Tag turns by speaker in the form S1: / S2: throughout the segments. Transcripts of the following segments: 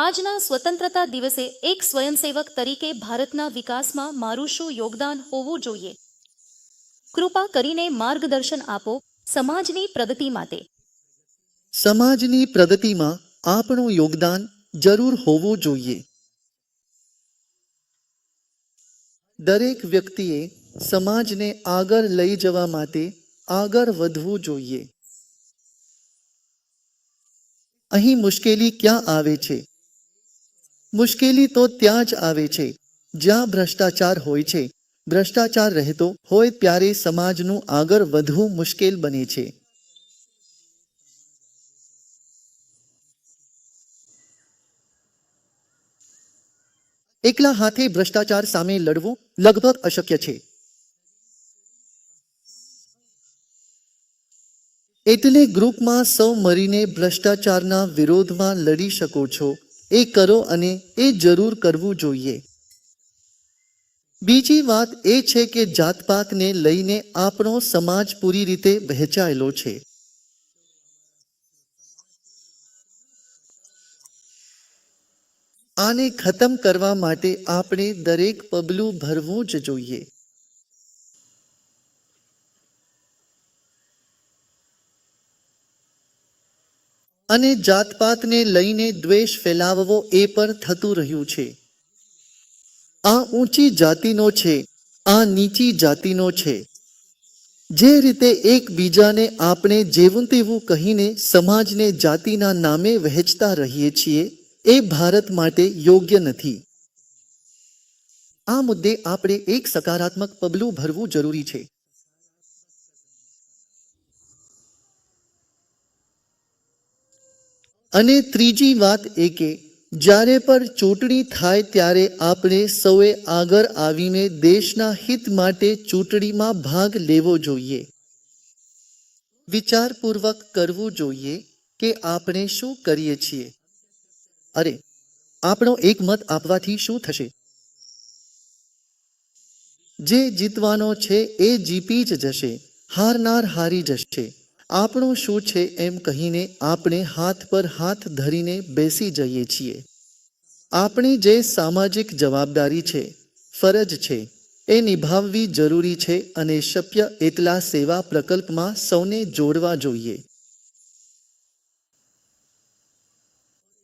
S1: આજના સ્વતંત્રતા દિવસે એક સ્વયંસેવક તરીકે ભારતના વિકાસમાં મારું શું યોગદાન હોવું જોઈએ. કૃપા કરીને માર્ગદર્શન આપો સમાજની પ્રગતિ માટે.
S2: સમાજની પ્રગતિમાં આપણું યોગદાન જરૂર હોવું જોઈએ. દરેક વ્યક્તિએ સમાજને આગળ લઈ જવા માટે આગળ વધવું જોઈએ. અહીં મુશ્કેલી ક્યાં આવે છે? મુશ્કેલી તો ત્યાં જ આવે છે. જ્યાં ભ્રષ્ટાચાર હોય છે, ભ્રષ્ટાચાર રહેતો હોય ત્યારે સમાજનું આગળ વધવું મુશ્કેલ બને છે. એકલા હાથે ભ્રષ્ટાચાર સામે લડવું લગભગ અશક્ય છે. એટલે ગ્રુપમાં સૌ મળીને ભ્રષ્ટાચારના વિરોધમાં લડી શકો છો. એ કરો અને એ જરૂર કરવું જોઈએ. બીજી વાત એ છે કે જાતપાતને લઈને આપણો સમાજ પૂરી રીતે વહેંચાયેલો છે. આને ખતમ કરવા માટે આપણે દરેક પગલું ભરવું જ જોઈએ. અને જાતપાતને લઈને દ્વેષ ફેલાવવો એ પણ થતું રહ્યું છે. આ ઊંચી જાતિનો છે, આ નીચી જાતિનો છે. જે રીતે એકબીજાને આપણે જેવું તેવું કહીને સમાજને જાતિના નામે વહેંચતા રહીએ છીએ, એ ભારત માટે યોગ્ય નથી. આ મુદ્દે આપણે એક સકારાત્મક પગલું ભરવું જરૂરી છે. અને ત્રીજી વાત એ કે જ્યારે પણ ચૂંટણી થાય ત્યારે આપણે સૌએ આગળ આવીને દેશના હિત માટે ચૂંટણીમાં ભાગ લેવો જોઈએ. વિચારપૂર્વક કરવું જોઈએ કે આપણે શું કરીએ છીએ. અરે, આપણો એક મત આપવાથી શું થશે? જે જીતવાનો છે એ જીતી જ જશે, હારનાર હારી જશે. આપણું શું છે એમ કહીને આપણે હાથ પર હાથ ધરીને બેસી જઈએ છીએ. આપણી જે સામાજિક જવાબદારી છે, ફરજ છે, એ નિભાવવી જરૂરી છે અને શક્ય એટલા સેવા પ્રકલ્પમાં સૌને જોડવા જોઈએ.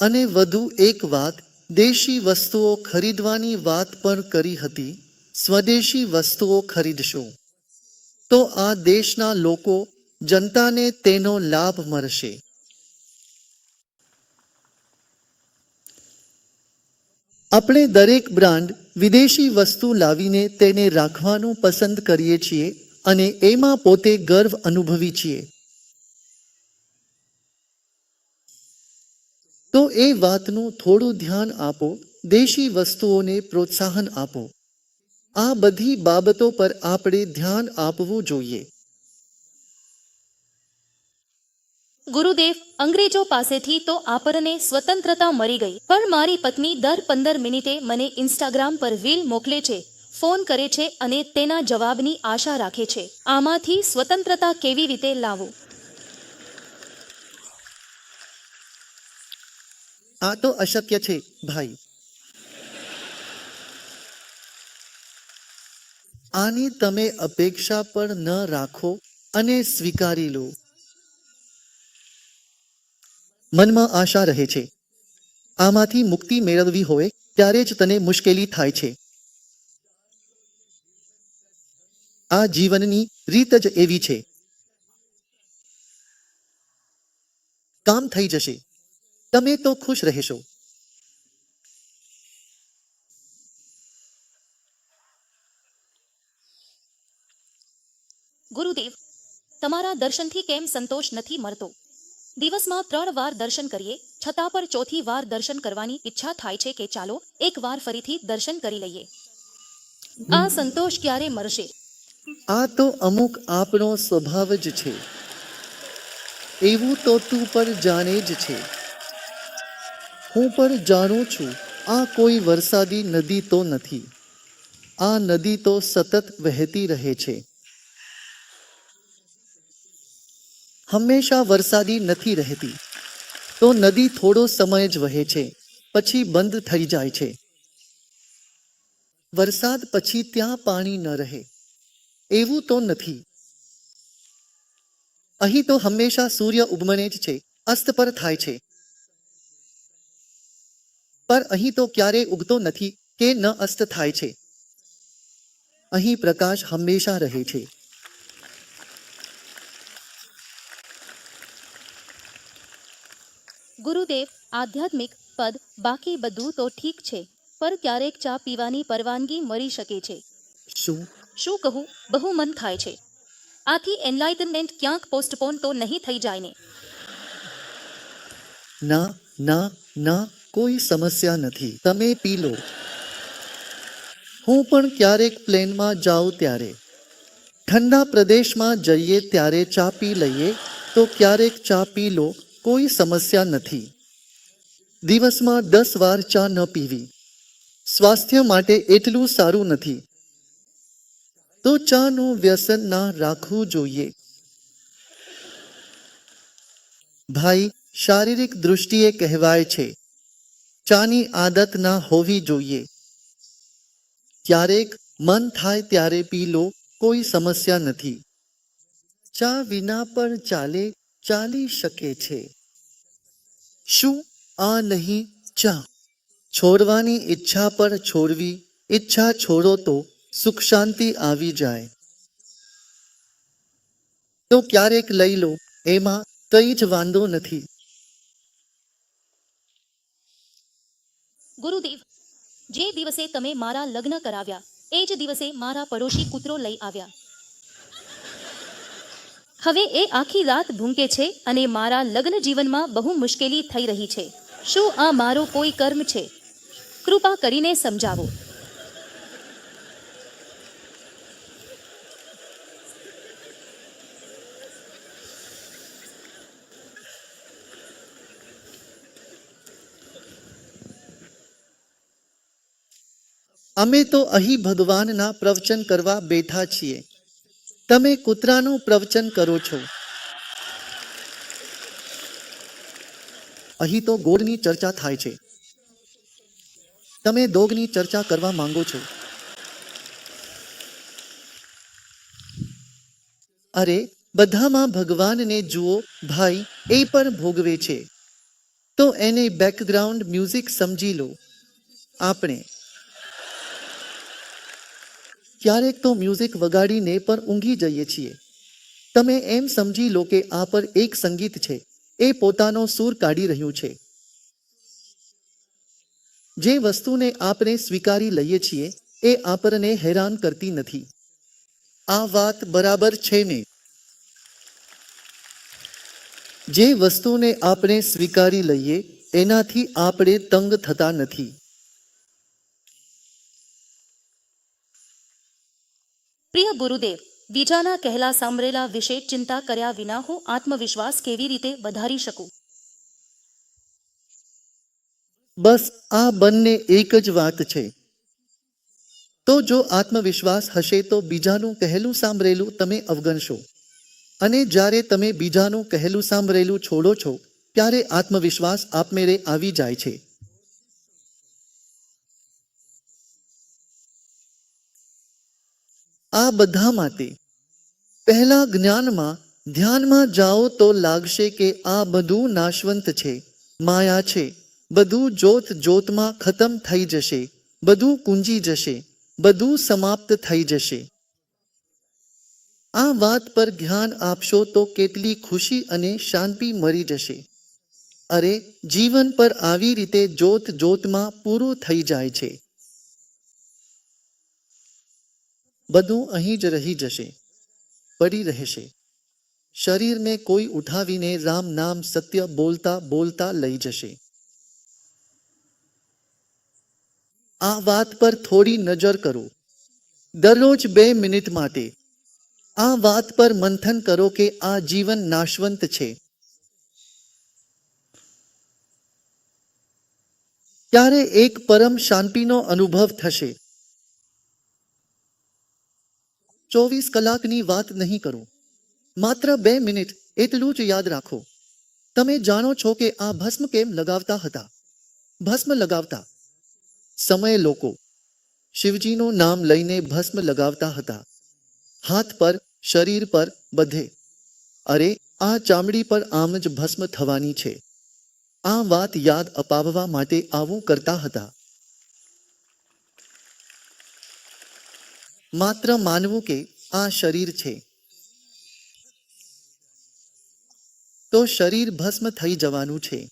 S2: અને વધુ એક વાત, દેશી વસ્તુઓ ખરીદવાની વાત પણ કરી હતી, સ્વદેશી વસ્તુઓ ખરીદશો. તો આ દેશના લોકો જનતાને તેનો લાભ મળશે. આપણે દરેક બ્રાન્ડ વિદેશી વસ્તુ લાવીને તેને રાખવાનું પસંદ કરીએ છીએ અને એમાં પોતે ગર્વ અનુભવી છીએ. તો એ વાતનું થોડું ધ્યાન આપો, દેશી વસ્તુઓને પ્રોત્સાહન આપો. આ બધી બાબતો પર આપણે ધ્યાન આપવું જોઈએ.
S1: ગુરુદેવ, અંગ્રેજો પાસેથી તો આપણને સ્વતંત્રતા મળી ગઈ. પણ મારી પત્ની દર પંદર મિનિટે મને ઇન્સ્ટાગ્રામ પર રીલ મોકલે છે, ફોન કરે છે અને તેના જવાબની આશા રાખે છે. આમાંથી સ્વતંત્રતા કેવી રીતે લાવવું?
S2: આ તો અશક્ય છે, ભાઈ. આની તમે અપેક્ષા પણ ન રાખો અને સ્વીકારી લો. મનમાં આશા રહે છે. આમાંથી મુક્તિ મેળવવી હોય ત્યારે જ તને મુશ્કેલી થાય છે. આ જીવનની રીત જ એવી છે. કામ થઈ જશે. તમે તો ખુશ રહેશો.
S1: ગુરુદેવ, તમારા દર્શનથી કેમ સંતોષ નથી મળતો? દિવસમાં ત્રણ વાર દર્શન કરીએ, છતાં પણ ચોથી વાર દર્શન કરવાની ઈચ્છા થાય છે કે ચાલો, એક વાર ફરીથી દર્શન કરી લઈએ. આ સંતોષ ક્યારે મળશે?
S2: આ તો અમુક આપણો સ્વભાવ જ છે. એવું તો તું પણ જાણે જ છે. હું પણ જાણું છું, આ કોઈ વરસાદી નદી તો નથી. આ નદી તો સતત વહેતી રહે છે. હંમેશા વરસાદી નથી રહેતી. તો નદી થોડો સમય જ વહે છે, પછી બંધ થઈ જાય છે. વરસાદ પછી ત્યાં પાણી ન રહે. એવું તો નથી. અહીં તો હંમેશા સૂર્ય ઉગમણે જ છે, અસ્ત પર થાય છે. પર અહીં તો ક્યારેય ઉગતો નથી કે ન અસ્ત થાય છે. અહીં પ્રકાશ હંમેશા રહે છે.
S1: ગુરુદેવ આધ્યાત્મિક પદ બાકી બધું તો ઠીક છે પર ક્યારેક ચા પીવાની પરવાનગી મળી શકે છે.
S2: શું?
S1: શું કહું? બહુ મન થાય છે. આથી એનલાઇટનમેન્ટ ક્યાંક પોસ્ટપોન તો નહીં થઈ જાય ને.
S2: ના ના ના કોઈ સમસ્યા નથી. તમે પી લો. હું પણ ક્યારેક પ્લેનમાં જાઉં ત્યારે. ઠંડા પ્રદેશમાં જઈએ ત્યારે ચા પી લઈએ તો ક્યારેક ચા પી લો. કોઈ સમસ્યા નથી. દિવસમાં દસ વાર ચા ન પીવી. સ્વાસ્થ્ય માટે એટલું સારું નથી. તો ચાનું વ્યસન ના રાખવું જોઈએ. ભાઈ, શારીરિક દૃષ્ટિએ કહેવાય છે, ચાની આદત ના હોવી જોઈએ. ક્યારેક મન થાય ત્યારે પી લો, કોઈ સમસ્યા નથી. ચા વિના પણ ચાલે ચાલી શકે છે. શું આ નહીં? ચા. છોડવાની ઈચ્છા પર છોડવી, ઈચ્છા છોડો તો સુખ શાંતિ આવી જાય. તો ક્યારેક લઈ લો, એમાં કંઈ જ વાંધો નથી.
S1: ગુરુદેવ, જે દિવસે તમે મારા લગ્ન કરાવ્યા, એ જ દિવસે મારા પડોશી કૂતરો લઈ આવ્યા. હવે એ આખી રાત ભૂંકે છે અને મારા લગ્ન જીવનમાં બહુ મુશ્કેલી થઈ રહી છે. શું આ મારો કોઈ કર્મ છે? કૃપા કરીને સમજાવો.
S2: અમે તો અહીં ભગવાનના પ્રવચન કરવા બેઠા છીએ. તમે કૂતરાનું પ્રવચન કરો છો. અહીં તો ગોળની ચર્ચા થાય છે. તમે દોગની ચર્ચા કરવા માંગો છો. અરે, બધામાં ભગવાનને જુઓ, ભાઈ, એ પણ ભોગવે છે. તો એને બેકગ્રાઉન્ડ મ્યુઝિક સમજી લો. આપણે ક્યારેક તો મ્યુઝિક વગાડીને પણ ઊંઘી જઈએ છીએ. તમે એમ સમજી લો કે આ પર એક સંગીત છે, એ પોતાનો સૂર કાઢી રહ્યું છે. જે વસ્તુને આપણે સ્વીકારી લઈએ છીએ, એ આપણને હેરાન કરતી નથી. આ વાત બરાબર છે ને? જે વસ્તુને આપણે સ્વીકારી લઈએ, એનાથી આપણે તંગ થતા નથી.
S1: પ્રિય ગુરુદેવ, બીજાના કહેલા સાંભળેલા વિશે ચિંતા કર્યા વિના હું આત્મવિશ્વાસ કેવી રીતે વધારી શકું?
S2: બસ આ બંને એક જ વાત છે. તો જો આત્મવિશ્વાસ હશે તો બીજાનું કહેલું સાંભળેલું તમે અવગણશો. અને જ્યારે તમે બીજાનું કહેલું સાંભળેલું છોડો છો, ત્યારે આત્મવિશ્વાસ આપમેળે આવી જાય છે. આ બધા માટે પહેલા જ્ઞાનમાં ધ્યાનમાં જાઓ તો લાગશે કે આ બધું નાશવંત છે, માયા છે, બધું જોત જોતમાં ખતમ થઈ જશે, બધું કુંજી જશે, બધું સમાપ્ત થઈ જશે. આ વાત પર ધ્યાન આપશો તો કેટલી ખુશી અને શાંતિ મળી જશે. અરે, જીવન પર આવી રીતે જોત જોતમાં પૂરું થઈ જાય છે. બધું અહીં જ રહી જશે, પડી રહેશે. શરીરને કોઈ ઉઠાવીને રામ નામ સત્ય બોલતા બોલતા લઈ જશે. આ વાત પર થોડી નજર કરો. દરરોજ બે મિનિટ માટે. આ વાત પર મંથન કરો કે આ જીવન નાશવંત છે. ત્યારે એક પરમ શાંતિનો અનુભવ થશે? ચોવીસ કલાકની વાત નહીં કરો. માત્ર બે મિનિટ એટલું જ યાદ રાખો. તમે જાણો છો કે આ ભસ્મ કેમ લગાવતા હતા? ભસ્મ લગાવતા. સમય લોકો. શિવજીનું નામ લઈને ભસ્મ લગાવતા હતા. હાથ પર, શરીર પર બધે. અરે, આ ચામડી પર આમ જ ભસ્મ થવાની છે. આ વાત યાદ અપાવવા માટે આવું કરતા હતા. માત્ર માનવું કે આ શરીર છે. તો શરીર ભસ્મ થઈ જવાનું છે.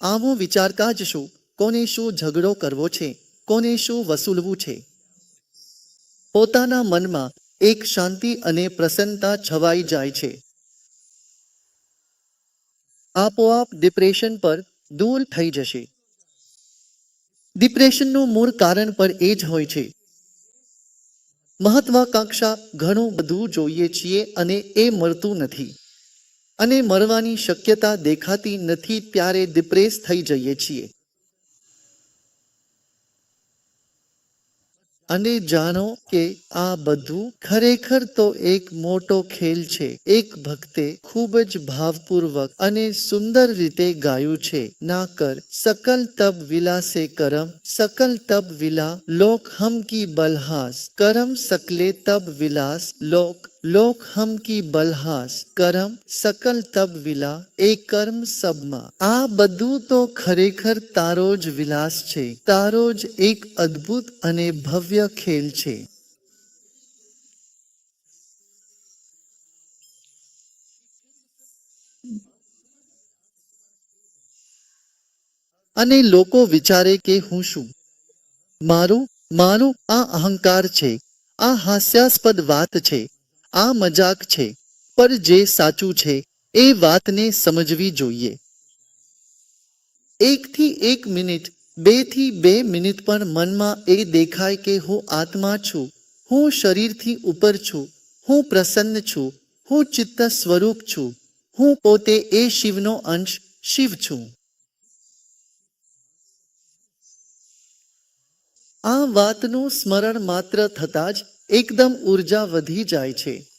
S2: આવું વિચારતા જ શું? કોને શું ઝઘડો કરવો છે? કોને શું વસૂલવું છે? પોતાના મનમાં એક શાંતિ અને પ્રસન્નતા છવાઈ જાય છે. આપોઆપ ડિપ્રેશન પર દૂર થઈ જશે. ડિપ્રેશનનું મૂળ કારણ પણ એ જ હોય છે. મહત્વાકાંક્ષા ઘણું બધું જોઈએ છીએ અને એ મળતું નથી. અને મળવાની શક્યતા દેખાતી નથી ત્યારે ડિપ્રેસ થઈ જઈએ છીએ. અને જાણો કે આ બધું ખરેખર તો એક મોટો ખેલ છે. એક ભક્તે ખૂબ જ ભાવપૂર્વક અને સુંદર રીતે ગાયું છે. ના કર, સકલ તબ વિલાસે કરમ, સકલ તબ વિલા, લોક હમ કી બલહાસ, કરમ સકલે તબ વિલાસ, લોક લોક હમ કી બલહાસ કરમ સકલ તબ વિલા એ કર્મ સબમાં. આ બધું તો ખરેખર તારો જ વિલાસ છે. તારો જ એક અદ્ભુત અને ભવ્ય ખેલ છે. અને લોકો વિચારે કે હું શું? મારું મારું આ અહંકાર છે. આ હાસ્યાસ્પદ વાત છે. આ મજાક છે. પર જે સાચું છે, એ વાતને સમજવી જોઈએ. એકથી એક મિનિટ બેથી બે મિનિટ પણ મનમાં એ દેખાય કે હું આત્મા છું, હું શરીરથી ઉપર છું, હું પ્રસન્ન છું, હું ચિત્ત સ્વરૂપ છું, હું પોતે એ શિવનો અંશ, શિવ છું. આ વાતનું સ્મરણ માત્ર થતાં જ એકદમ ઊર્જા વધી જાય છે.